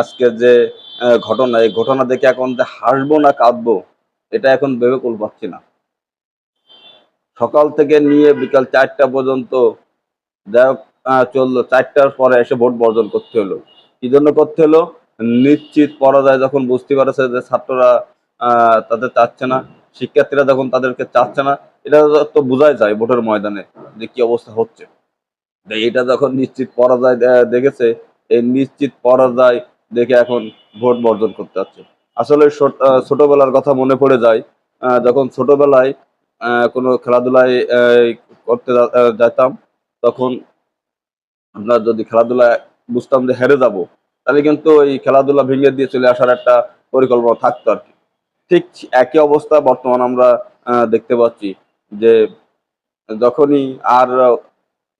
আজকের যে ঘটনা, এই ঘটনা দেখে এখন হাসবো না কাঁদবো, এটা এখন ভেবে কুল পাচ্ছি না। সকাল থেকে নিয়ে বিকাল চারটা পর্যন্ত যা চলল। চারটার পরে এসে ভোট বর্জন করতে হলো। কি জন্য করতে হলো? নিশ্চিত পরাজয় যখন বুঝতে পারছে যে ছাত্ররা তাদের চাচ্ছে না, শিক্ষার্থীরা যখন তাদেরকে চাচ্ছে না, এটা তো বোঝাই যায় ভোটের ময়দানে যে কি অবস্থা হচ্ছে। এটা যখন নিশ্চিত পরাজয় দেখেছে, এই নিশ্চিত পরাজয় দেখে এখন ভোট বর্জন করতে যাচ্ছে। আসলে ছোটবেলার কথা মনে পড়ে যায় যখন ছোটবেলায় কোনো খেলাধুলায় করতে যেতাম তখন আমরা যদি খেলাধুলায় বুঝতাম যে হেরে যাব, তাহলে কিন্তু এই খেলাধুলা ভেঙে দিয়ে চলে আসার একটা পরিকল্পনা থাকতো আর কি। ঠিক একই অবস্থা বর্তমান আমরা দেখতে পাচ্ছি যে যখনই আর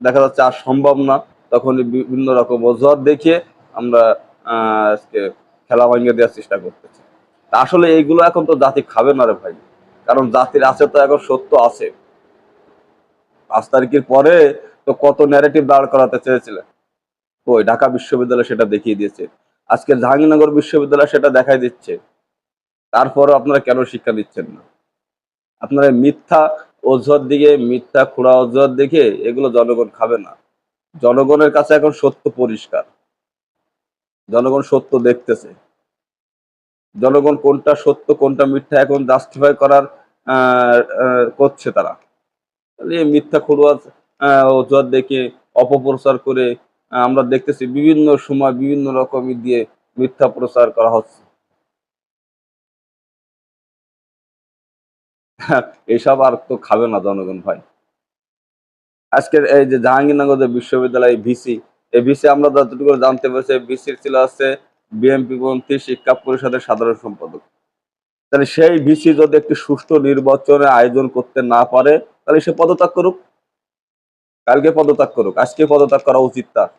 দেখা যাচ্ছে আর সম্ভব না, তখনই বিভিন্ন রকম অজুহাত দেখিয়ে আমরা আজকে খেলা ভেঙে দেওয়ার চেষ্টা করতেছে। আসলে এইগুলো এখন তো জাতি খাবে না রে ভাই। কারণ জাতির আছে তো, এখন সত্য আছে। পাঁচ তারিখের পরে তো কত ন্যারেটিভ দাঁড় করাতে চেয়েছিলেন। ওই ঢাকা বিশ্ববিদ্যালয় সেটা দেখিয়ে দিয়েছে। আজকে জাহাঙ্গীরনগর বিশ্ববিদ্যালয় সেটা দেখাই দিচ্ছে। তারপরও আপনারা কেন শিক্ষা দিচ্ছেন না? আপনারা মিথ্যা অজুহাত দিকে, মিথ্যা খুঁড়া অজুহাত দেখে এগুলো জনগণ খাবে না। জনগণের কাছে এখন সত্য পরিষ্কার। জনগণ সত্য দেখতেছে। জনগণ কোনটা সত্য, কোনটা মিথ্যা এখন জাস্টিফাই করার করছে তারা। এই মিথ্যা খুড়ুয়া অজুহাত দেখে অপপ্রচার করে আমরা দেখতেছি বিভিন্ন সময় বিভিন্ন রকমের দিয়ে মিথ্যা প্রচার করা হচ্ছে। এইসব আর তো খাবে না জনগণ ভাই। আজকের এই যে জাহাঙ্গীরনগর বিশ্ববিদ্যালয় ভিসি এই ভিসি আমরা যতটুকু জানতে পেরেছি ভিসির ছিল হচ্ছে বিএনপি পন্থী শিক্ষা পরিষদের সাধারণ সম্পাদক। তাহলে সেই ভিসি যদি একটি সুষ্ঠু নির্বাচনের আয়োজন করতে না পারে, তাহলে সে পদত্যাগ করুক। কালকে পদত্যাগ করুক, আজকে পদত্যাগ করা উচিত তার।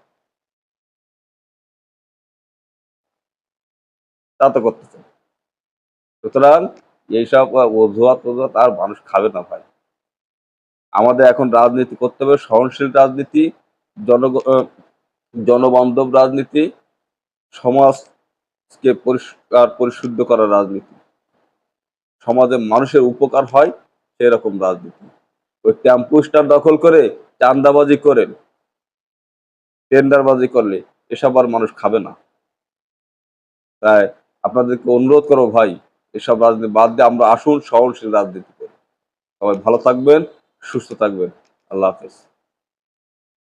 তা তো করতেছে। সুতরাং এইসব অজুহাত টজুহাত আর মানুষ খাবে না ভাই। আমাদের এখন রাজনীতি করতে হবে, সহনশীল রাজনীতি জন জনবান্ধব রাজনীতি, সমাজকে পরিষ্কার পরিশুদ্ধ করার রাজনীতি। সমাজে মানুষের উপকার হয় সেরকম রাজনীতি। ওই স্ট্যান্ড দখল করে চান্দাবাজি করে টেন্ডারবাজি করলে এসব আর মানুষ খাবে না। তাই আপনাদেরকে অনুরোধ করো ভাই, এসব রাজনীতি বাদ দিয়ে আমরা আসুন সহনশীল রাজনীতি করি। সবাই ভালো থাকবেন, সুস্থ থাকবেন। আল্লাহ হাফেজ।